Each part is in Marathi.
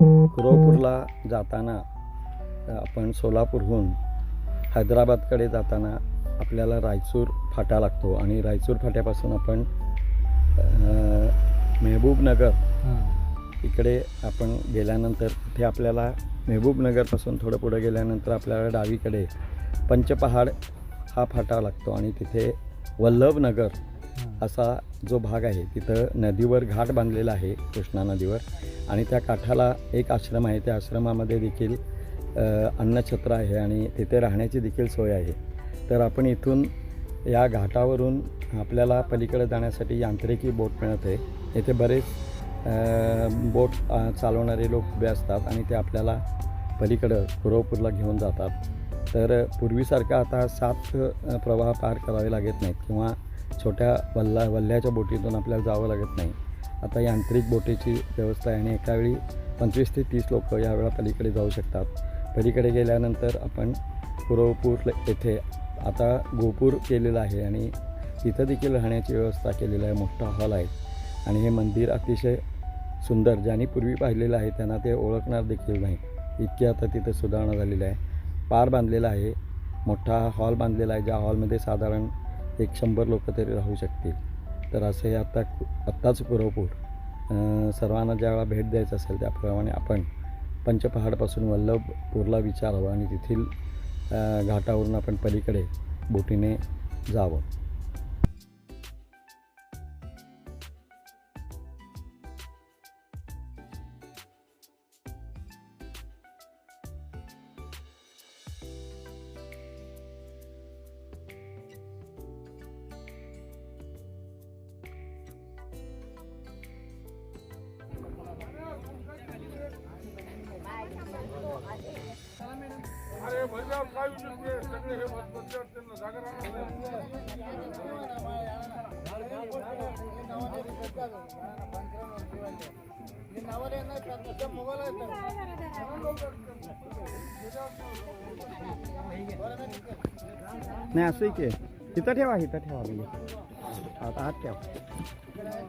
कुरवपूरला जाताना आपण सोलापूरहून हैदराबादकडे जाताना आपल्याला रायचूर फाटा लागतो आणि रायचूर फाट्यापासून आपण मेहबूबनगर इकडे आपण गेल्यानंतर तिथे आपल्याला मेहबूबनगरपासून थोडं पुढं गेल्यानंतर आपल्याला डावीकडे पंचपहाड हा फाटा लागतो आणि तिथे वल्लभनगर असा जो भाग आहे तिथं नदीवर घाट बांधलेला आहे कृष्णा नदीवर. आणि त्या काठाला एक आश्रम आहे. त्या आश्रमामध्ये देखील अन्नछत्र आहे आणि तिथे राहण्याची देखील सोय आहे. तर आपण इथून या घाटावरून आपल्याला पलीकडे जाण्यासाठी यांत्रिकी बोट मिळत आहे. येथे बरेच बोट चालवणारे लोक उभे असतात आणि ते आपल्याला पलीकडं कुरवपूरला घेऊन जातात. तर पूर्वीसारखा आता सात प्रवाह पार करावे लागत नाहीत किंवा छोट्या वल्ला वल्ल्याच्या बोटीतून आपल्याला जावं लागत नाही. आता यांत्रिक बोटीची व्यवस्था आहे आणि एकावेळी पंचवीस ते तीस लोक यावेळा पलीकडे जाऊ शकतात. पलीकडे गेल्यानंतर आपण पुरवपूर येथे आता गोपूर केलेलं आहे आणि तिथं देखील राहण्याची व्यवस्था केलेली आहे. मोठा हॉल आहे आणि हे मंदिर अतिशय सुंदर ज्यांनी पूर्वी पाहिलेलं आहे त्यांना ते ओळखणार देखील नाही. इतकी आता तिथं सुधारणा झालेली आहे. पार बांधलेला आहे. मोठा हॉल बांधलेला आहे. ज्या हॉलमध्ये साधारण एक शंभर लोक तरी राहू शकतील. तर असंही आत्ता आत्ताच पुरवपूर. सर्वांना सर्वांना ज्यावेळा भेट द्यायचं असेल त्याप्रमाणे आपण पंचपहाडपासून वल्लभपूरला विचारावं आणि तेथील घाटावरून आपण पलीकडे बोटीने जावं. अरे भैया काय ते सगळे हे जागा नाही. असं की तिथं ठेवा इथं ठेवा म्हणजे आता हात ठेवा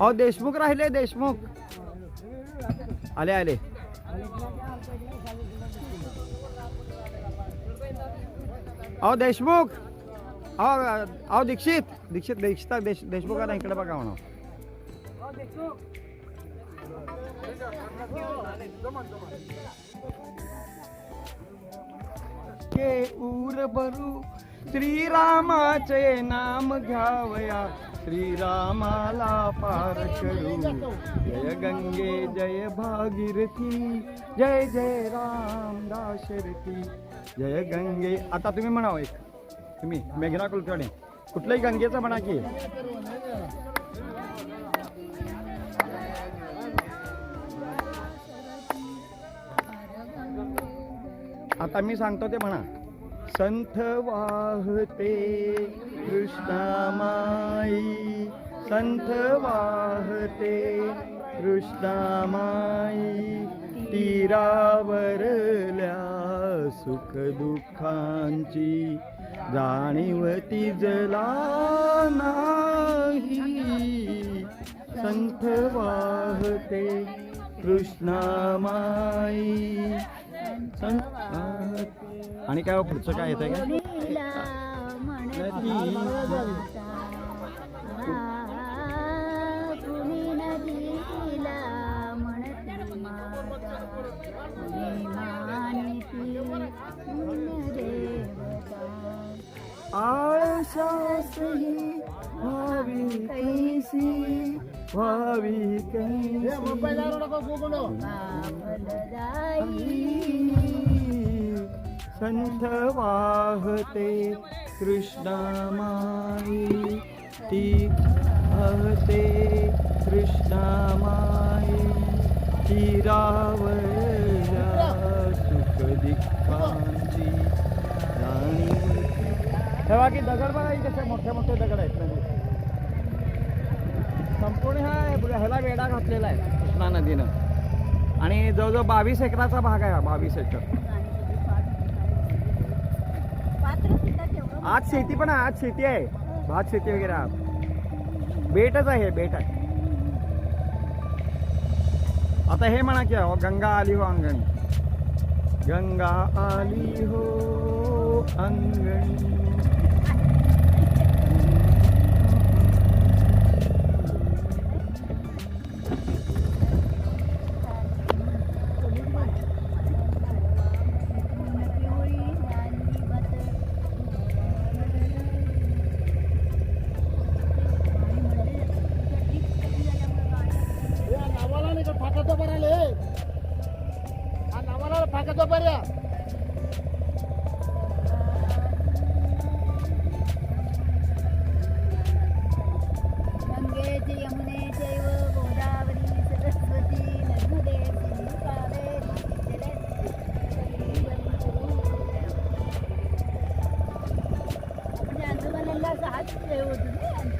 अहो देशमुख राहिले देशमुख. आले आले. अहो देशमुख. अहो अहो दीक्षित. दीक्षित दीक्षिता देश देशमुखांना इकडे बघा म्हणा के उर बरू श्रीरामाचे नाम घ्यावया. श्रीरामाला पार करू जय गंगे जय भागीरथी जय जय राम दाशरथी. जय गंगे. आता तुम्ही म्हणावं एक. तुम्ही मेघना कुलकर्णी. कुठल्याही गंगेचं म्हणा की. आता मी सांगतो ते म्हणा. संथ वाहते कृष्णामाई संथ वाहते कृष्णामाई तीरावरल्या सुख दुःखांची जाणीव तिजला नाही। संथ वाहते कृष्णामाई संथ आणि काय हो, पुढचं काय येतं का लीला म्हणती भगवंता. आ, तुम्ही कामलदायी वाहते कृष्णामाई ती वाहते कृष्णामाई माई तीरावरल्या सुख दुःखांची जाणीव हे बाकी दगड बघा इथे कसे मोठे मोठे दगड आहेत नदीत संपूर्ण हा ह्याला वेढा घातलेला आहे कृष्णा नदीनं. आणि जवळजवळ बावीस एकराचा भाग आहे हा बावीस एकर. आज शेती पण आहे आज शेती आहे. भात शेती वगैरे बेटच आहे हे, बेट आहे. आता हे म्हणा की अहो, गंगा आली हो अंगण. गंगा आली हो अंगण.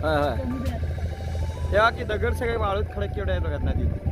हे हा, हा. तेव्हा की दगड सगळे वाळूत खडक केवढे आहेत बघा नदीत